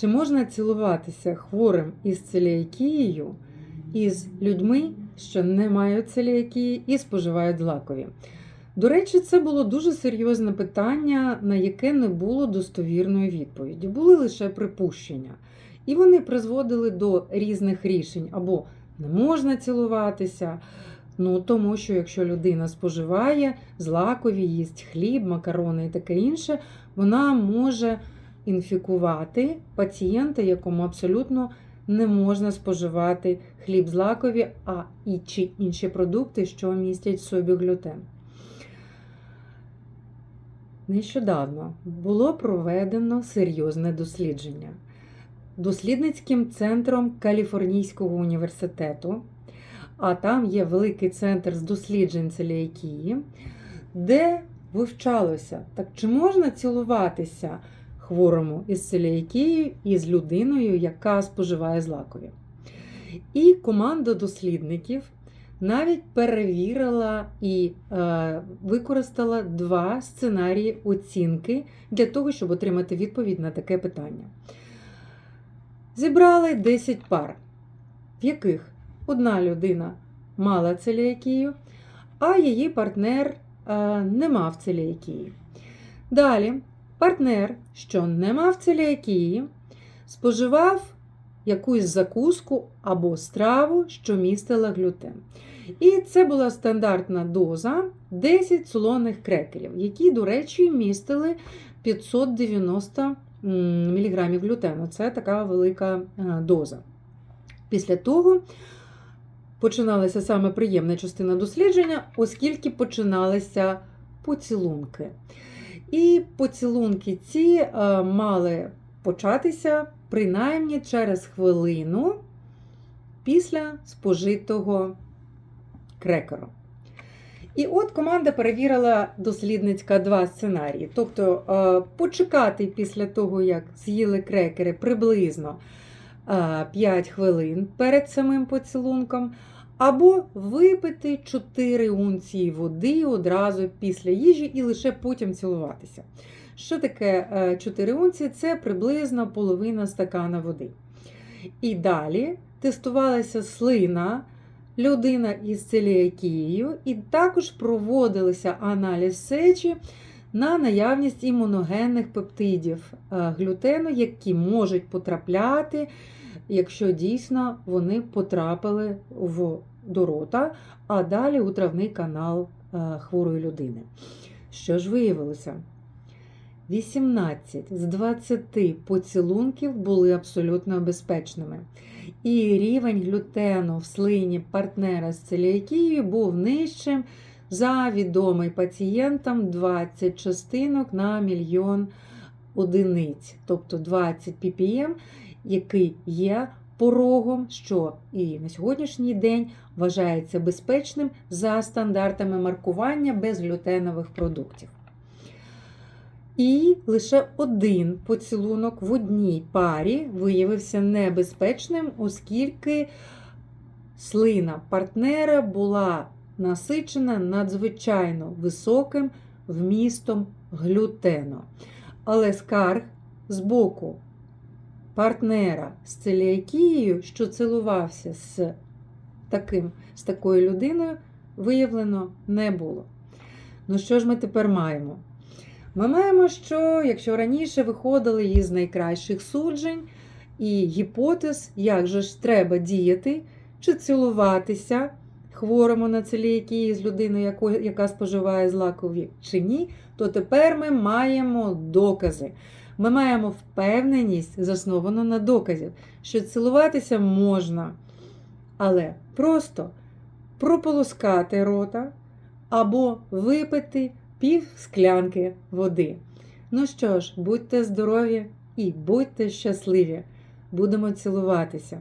Чи можна цілуватися хворим із целіакією із людьми, що не мають целіакії і споживають злакові? До речі, це було дуже серйозне питання, на яке не було достовірної відповіді. Були лише припущення. І вони призводили до різних рішень або не можна цілуватися. Ну, тому що якщо людина споживає злакові, їсть хліб, макарони і таке інше, вона може інфікувати пацієнта, якому абсолютно не можна споживати хліб злакові, а і чи інші продукти, що містять в собі глютен. Нещодавно було проведено серйозне дослідження дослідницьким центром Каліфорнійського університету, а там є великий центр з досліджень целіакії, де вивчалося, так чи можна цілуватися хворому із целіакією і з людиною, яка споживає злакові. І команда дослідників навіть перевірила і е, використала два сценарії оцінки для того, щоб отримати відповідь на таке питання. Зібрали 10 пар, в яких одна людина мала целіакію, а її партнер е, не мав целіакії. Далі партнер, що не мав целіакії, споживав якусь закуску або страву, що містила глютен. І це була стандартна доза 10 солоних крекерів, які, до речі, містили 590 мг глютену. Це така велика доза. Після того починалася саме приємна частина дослідження, оскільки починалися поцілунки. І поцілунки ці мали початися принаймні через хвилину після спожитого крекеру. І от команда перевірила дослідницька два сценарії. Тобто почекати після того, як з'їли крекери приблизно 5 хвилин перед самим поцілунком, або випити 4 унції води одразу після їжі і лише потім цілуватися. Що таке 4 унції? Це приблизно половина стакана води. І далі тестувалася слина людина із целіакією, і також проводилися аналіз сечі на наявність імуногенних пептидів глютену, які можуть потрапляти, якщо дійсно вони потрапили в до рота, а далі у травний канал хворої людини. Що ж виявилося? 18 з 20 поцілунків були абсолютно безпечними. І рівень глютену в слині партнера з целіакією був нижчим за відомий пацієнтам 20 частинок на мільйон одиниць, тобто 20 ppm, який є порогом, що і на сьогоднішній день вважається безпечним за стандартами маркування безглютенових продуктів. І лише один поцілунок в одній парі виявився небезпечним, оскільки слина партнера була насичена надзвичайно високим вмістом глютену. Але скарг з боку партнера з целіакією, що цілувався з, таким, з такою людиною, виявлено не було. Ну, що ж ми тепер маємо? Ми маємо, що якщо раніше виходили із найкращих суджень і гіпотез, як же ж треба діяти, чи цілуватися хворому на целіакії з людиною, яка споживає злакові, чи ні, то тепер ми маємо докази. Ми маємо впевненість, засновану на доказів, що цілуватися можна, але просто прополоскати рота або випити пів склянки води. Ну що ж, будьте здорові і будьте щасливі! Будемо цілуватися!